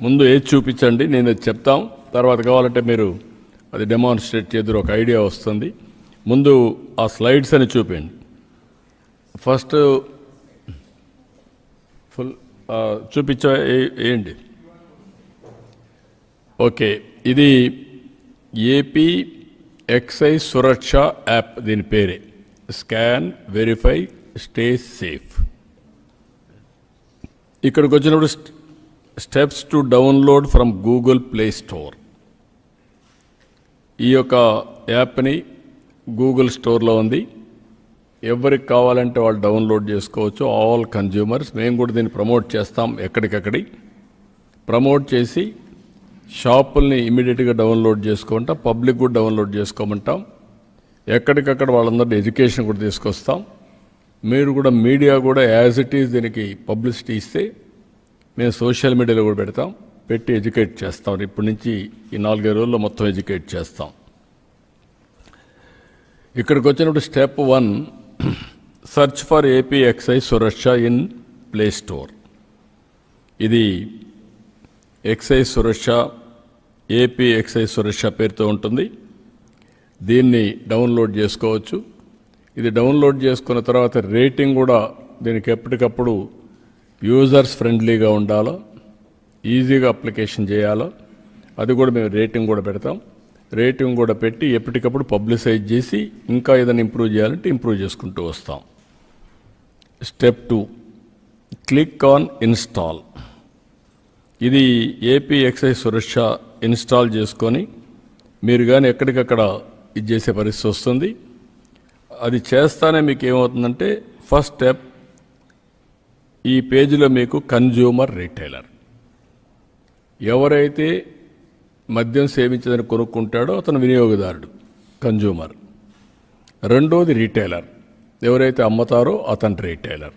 ముందు ఏది చూపించండి నేను అది చెప్తాం. తర్వాత కావాలంటే మీరు అది డెమాన్స్ట్రేట్ చేద్దరు ఒక ఐడియా వస్తుంది. ముందు ఆ స్లైడ్స్ అని చూపించండి ఫస్ట్ ఫుల్ చూపించ ఏంటి? ఓకే ఇది ఏపీ ఎక్సైజ్ సురక్ష యాప్ దీని పేరే. స్కాన్ వెరిఫై స్టే సేఫ్ ఇక్కడికి వచ్చినప్పుడు steps to download from Google Play Store. ఈ యొక్క యాప్ని గూగుల్ స్టోర్లో ఉంది. ఎవరికి కావాలంటే వాళ్ళు డౌన్లోడ్ చేసుకోవచ్చు. ఆల్ కన్జ్యూమర్స్ మేము కూడా దీన్ని ప్రమోట్ చేస్తాం ఎక్కడికక్కడి. ప్రమోట్ చేసి షాపుల్ని ఇమీడియట్గా డౌన్లోడ్ చేసుకుంటాం పబ్లిక్ కూడా డౌన్లోడ్ చేసుకోమంటాం. ఎక్కడికక్కడ వాళ్ళందరినీ ఎడ్యుకేషన్ కూడా తీసుకొస్తాం. మీరు కూడా మీడియా కూడా యాజ్ ఇట్ ఈస్ దీనికి పబ్లిసిటీ ఇస్తే మేము సోషల్ మీడియాలో కూడా పెడతాం పెట్టి ఎడ్యుకేట్ చేస్తాం. ఇప్పటి నుంచి ఈ నాలుగైదు రోజుల్లో మొత్తం ఎడ్యుకేట్ చేస్తాం. ఇక్కడికి వచ్చినప్పుడు step one search for AP excise Suraksha in play store. ఇది excise Suraksha AP excise Suraksha పేరుతో ఉంటుంది. దీన్ని డౌన్లోడ్ చేసుకోవచ్చు. ఇది డౌన్లోడ్ చేసుకున్న తర్వాత రేటింగ్ కూడా దీనికి ఎప్పటికప్పుడు యూజర్స్ ఫ్రెండ్లీగా ఉండాలో ఈజీగా అప్లికేషన్ చేయాలో అది కూడా మేము రేటింగ్ కూడా పెడతాం. రేటింగ్ కూడా పెట్టి ఎప్పటికప్పుడు పబ్లిసైజ్ చేసి ఇంకా ఏదైనా ఇంప్రూవ్ చేయాలంటే ఇంప్రూవ్ చేసుకుంటూ వస్తాం. Step two click on install. ఇది ఏపీ ఎక్సైజ్ సురక్ష ఇన్స్టాల్ చేసుకొని మీరు కానీ ఎక్కడికక్కడ ఇది చేసే పరిస్థితి వస్తుంది. అది చేస్తానే మీకు ఏమవుతుందంటే ఫస్ట్ స్టెప్ ఈ పేజీలో మీకు కన్జ్యూమర్ రీటైలర్ ఎవరైతే మద్యం సేవించదని కొనుక్కుంటాడో అతను వినియోగదారుడు కన్జ్యూమర్ రెండోది రీటైలర్ ఎవరైతే అమ్ముతారో అతను రీటైలర్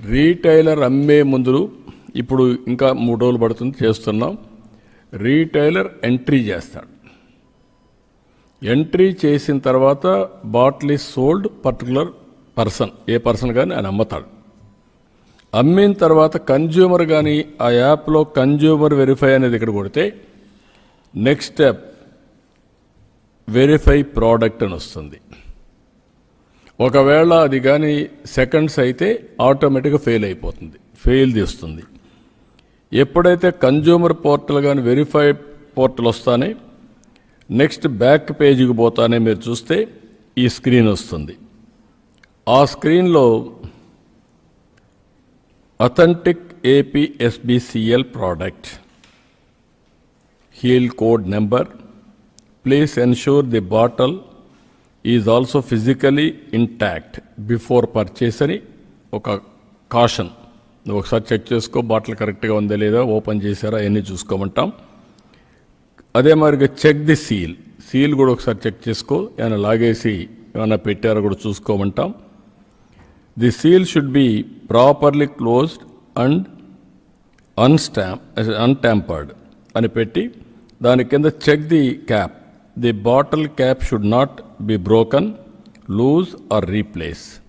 రీటైలర్ అమ్మే ముందు ఇప్పుడు ఇంకా మూడు రోజులు పడుతుంది చేస్తున్నాం. రీటైలర్ ఎంట్రీ చేస్తాడు. ఎంట్రీ చేసిన తర్వాత bottle is sold particular person a person కానీ ఆయన అమ్ముతాడు. అమ్మిన తర్వాత కన్జ్యూమర్ కానీ ఆ యాప్లో కన్జ్యూమర్ వెరిఫై అనేది ఇక్కడ కొడితే నెక్స్ట్ స్టెప్ వెరిఫై ప్రోడక్ట్ అని వస్తుంది. ఒకవేళ అది కానీ సెకండ్స్ అయితే ఆటోమేటిక్గా ఫెయిల్ అయిపోతుంది ఫెయిల్ తీస్తుంది ఎప్పుడైతే కన్జ్యూమర్ పోర్టల్ కానీ వెరిఫై పోర్టల్ వస్తానే నెక్స్ట్ బ్యాక్ పేజీకి పోతానే మీరు చూస్తే ఈ స్క్రీన్ వస్తుంది. ఆ స్క్రీన్లో authentic APSBCL product heal code number please ensure the bottle is also physically intact before purchase అని ఒక కాషన్ నువ్వు ఒకసారి చెక్ చేసుకో బాటిల్ కరెక్ట్గా ఉందా లేదా ఓపెన్ చేశారా అవన్నీ చూసుకోమంటాం. అదే మాదిరిగా చెక్ ది సీల్ సీల్ కూడా ఒకసారి చెక్ చేసుకో ఏమైనా లాగేసి ఏమైనా పెట్టారో కూడా చూసుకోమంటాం. The seal should be properly closed and unstamp untampered అని పెట్టి దాని కింద check the cap the bottle cap should not be broken loose or replace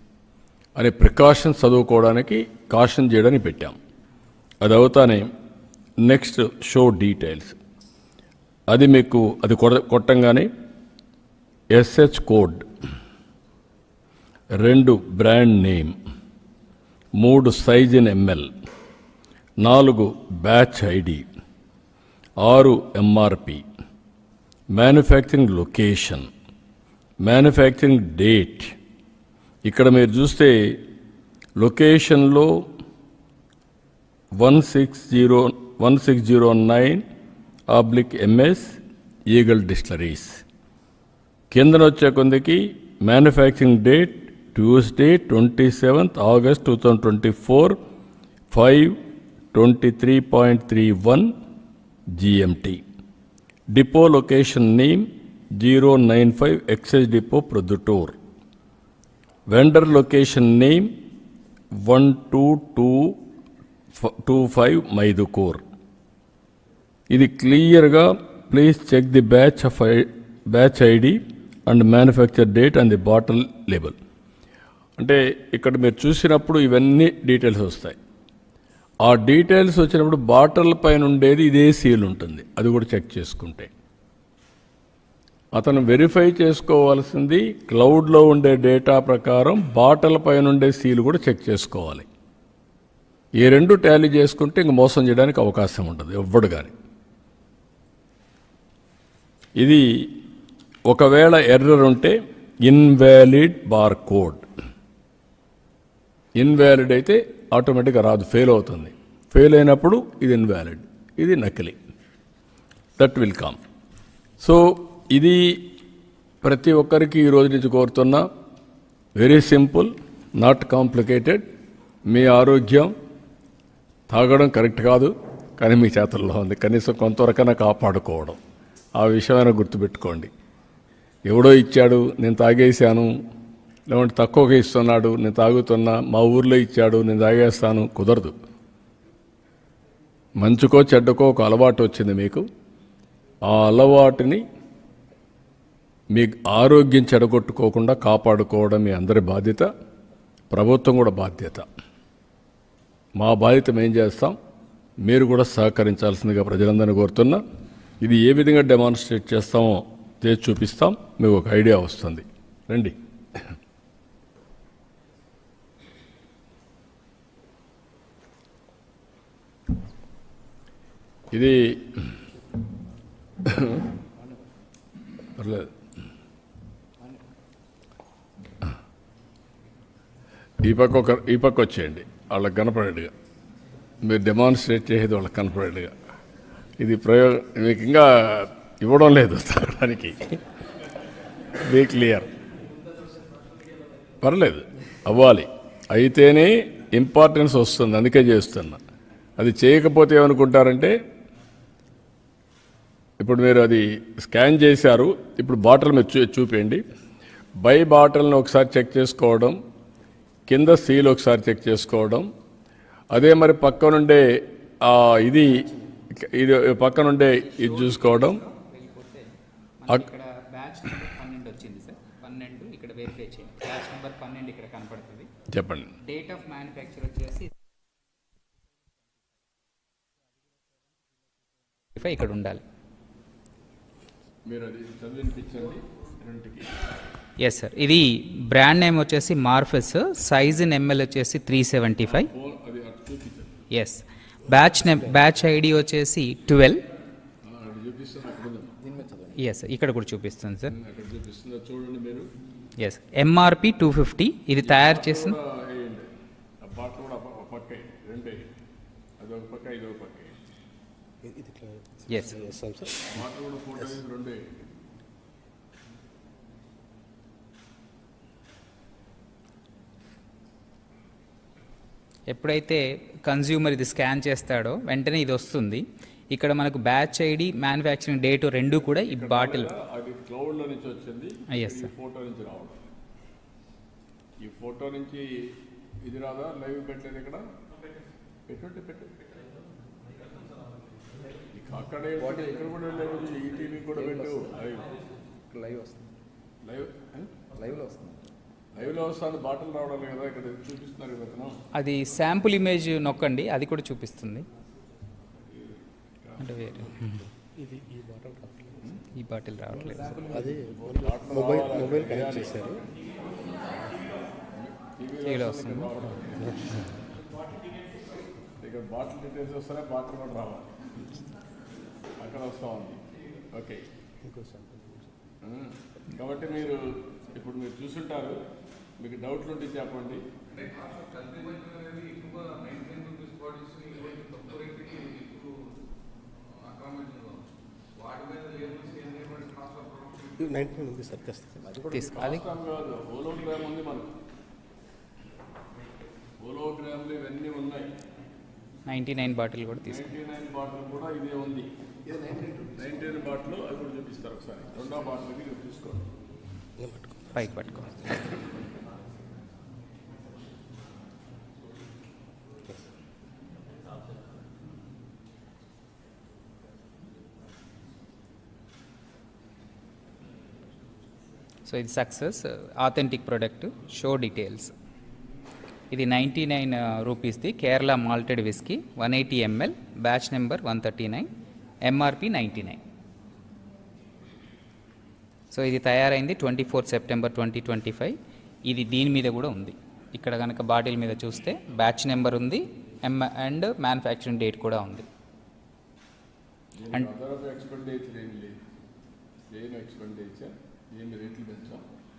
అనే ప్రికాషన్ చదువుకోవడానికి కాషన్ చేయడానికి పెట్టాం. అది అవుతానే నెక్స్ట్ షో డీటెయిల్స్ అది మీకు అది కొడ కొట్టంగానే ఎస్హెచ్ కోడ్ రెండు బ్రాండ్ నేమ్. మూడు సైజ్ ఇన్ ఎంఎల్ నాలుగు బ్యాచ్ ఐడి ఆరు MRP manufacturing location. Manufacturing date. ఇక్కడ మీరు చూస్తే లొకేషన్లో one six zero one six zero nine oblique MS eagle distilleries కిందన వచ్చే కొందకి manufacturing date Tuesday twenty seventh August two thousand twenty four five twenty three point three one GMT depot location name zero nine five excise depot Proddatur vendor location name one two two two five Mydukur ఇది క్లియర్గా please check the batch of batch ID and manufacture date and the bottle label అంటే ఇక్కడ మీరు చూసినప్పుడు ఇవన్నీ details వస్తాయి. ఆ details వచ్చినప్పుడు బాటల్ పైన ఉండేది ఇదే సీల్ ఉంటుంది. అది కూడా చెక్ చేసుకుంటే. అతను వెరిఫై చేసుకోవాల్సింది క్లౌడ్లో ఉండే డేటా ప్రకారం బాటల్ పైన ఉండే సీల్ కూడా చెక్ చేసుకోవాలి. ఈ రెండు టాలీ చేసుకుంటే ఇంక మోసం చేయడానికి అవకాశం ఉండదు ఎవ్వడు కానీ ఇది ఒకవేళ ఎర్రర్ ఉంటే ఇన్వాలిడ్ బార్ కోడ్ ఇన్వాలిడ్ అయితే ఆటోమేటిక్గా రాదు ఫెయిల్ అవుతుంది. ఫెయిల్ అయినప్పుడు ఇది ఇన్వాలిడ్ ఇది నకిలీ. That will come. సో ఇది ప్రతి ఒక్కరికి ఈ రోజు నుంచి కోరుతున్నా వెరీ సింపుల్ నాట్ కాంప్లికేటెడ్ మీ ఆరోగ్యం తాగడం కరెక్ట్ కాదు కానీ మీ చేతుల్లో ఉంది. కనీసం కొంతవరకైనా కాపాడుకోవడం. ఆ విషయమైనా గుర్తుపెట్టుకోండి. ఎవడో ఇచ్చాడు నేను తాగేశాను లేదంటే తక్కువగా ఇస్తున్నాడు నేను తాగుతున్నా మా ఊర్లో ఇచ్చాడు నేను తాగేస్తాను కుదరదు. మంచుకో చెడ్డకో ఒక అలవాటు వచ్చింది మీకు. ఆ అలవాటుని మీ ఆరోగ్యం చెడగొట్టుకోకుండా కాపాడుకోవడం మీ అందరి బాధ్యత ప్రభుత్వం కూడా బాధ్యత. మా బాధ్యత మేం చేస్తాం మీరు కూడా సహకరించాల్సిందిగా ప్రజలందరినీ కోరుతున్నా. ఇది ఏ విధంగా డెమాన్స్ట్రేట్ చేస్తామో చేసి చూపిస్తాం మీకు ఒక ఐడియా వస్తుంది. రండి. ఇది పర్లేదు. ఈ పక్క ఒక ఈ పక్క వచ్చేయండి. వాళ్ళకి కనపడేట్టుగా. మీరు డెమాన్స్ట్రేట్ చేసేది వాళ్ళకి కనపడేట్టుగా. ఇది ప్రయోగం మీకు ఇంకా ఇవ్వడం లేదు తాగడానికి బీ క్లియర్. పర్లేదు. అవ్వాలి. అయితేనే ఇంపార్టెన్స్ వస్తుంది. అందుకే చేస్తున్నా. అది చేయకపోతే ఏమనుకుంటారంటే ఇప్పుడు మీరు అది స్కాన్ చేశారు ఇప్పుడు బాటిల్ మీరు చూ చూపించండి బై బాటిల్ని ఒకసారి చెక్ చేసుకోవడం కింద సీల్ ఒకసారి చెక్ చేసుకోవడం. అదే మరి పక్కనుండే ఇది ఇది పక్కనుండే ఇది చూసుకోవడం. చెప్పండి. డేట్ ఆఫ్ మ్యానుఫ్యాక్చర్ వచ్చేసి ఇక్కడ ఉండాలి. మీరు అది చదివినిపించండి. రెండుకి ఎస్ సార్ ఇది బ్రాండ్ నేమ్ వచ్చేసి మార్ఫెస్ సైజ్ ఇన్ ఎంఎల్ వచ్చేసి three seventy five yes batch name batch ID వచ్చేసి ట్వెల్వ్. ఎస్ ఇక్కడ కూడా చూపిస్తుంది? Sir yes MRP two fifty ఇది తయారు చేసిన ఎస్. ఎప్పుడైతే కన్జ్యూమర్ ఇది స్కాన్ చేస్తాడో వెంటనే ఇది వస్తుంది. ఇక్కడ మనకు బ్యాచ్ ఐడి మ్యానుఫ్యాక్చరింగ్ డేట్ రెండు కూడా ఈ బాటిల్ అది క్లౌడ్లో నుంచి వచ్చింది. Yes, ఈ sir. ఫోటో నుంచి రావడం. ఈ ఫోటో నుంచి ఇది రాదా? లైవ్ పెట్టలేదు ఇక్కడ? పెట్టండి పెట్టు ఇక అక్కడే ఇక్కడ కూడా లైవ్. ఉంది. ఈ టీవీ కూడా పెట్టు. లైవ్. లైవ్ వస్తుంది. లైవ్? లైవ్లో వస్తుంది. లైవ్లో వస్తాను. బాటిల్ రావడం కదా ఇక్కడ చూపిస్తున్నారు కదా. అది శాంపుల్ ఇమేజ్ నొక్కండి. అది కూడా చూపిస్తుంది. అంటే వేరే. ఇది ఈ బాటల్ రావట్లేదు. ఈ బాటిల్ రావట్లేదు. అది మొబైల్ మొబైల్ కనెక్ట్ చేశారు. టీవీలో వస్తుంది. ఇక్కడ బాటిల్ డీటెయిల్స్ వస్తానే బాటిల్ కూడా రావాలి. అక్కడ వస్తూ ఉంది. ఓకే. కాబట్టి మీరు ఇప్పుడు మీరు చూసుంటారు. మీకు డౌట్లు ఉంటే చెప్పండి. నైన్టీ ఉంది సార్ తెస్తాను అది కూడా తీసుకో అది కాస్తం కాదు. హోలోగ్రామ్ ఉంది మనకు? నైంటీ నైన్ బాటిల్ కూడా నైన్టీ నైన్ బాటిల్ కూడా ఇదే ఉంది. నైన్టీ నైన్ బాటిల్ అది కూడా చూపిస్తారు ఒకసారి. రెండో పైకి పట్టుకో. సో ఇది success authentic product show details ఇది ninety nine రూపీస్ది Kerala malted whisky one eighty ML batch number one thirty nine MRP ninety nine. So ఇది తయారైంది twenty four September twenty twenty five. ఇది దీని మీద కూడా ఉంది. ఇక్కడ కనుక బాటిల్ మీద చూస్తే బ్యాచ్ నెంబర్ ఉంది ఎం అండ్ మ్యానుఫ్యాక్చరింగ్ డేట్ కూడా ఉంది. అండ్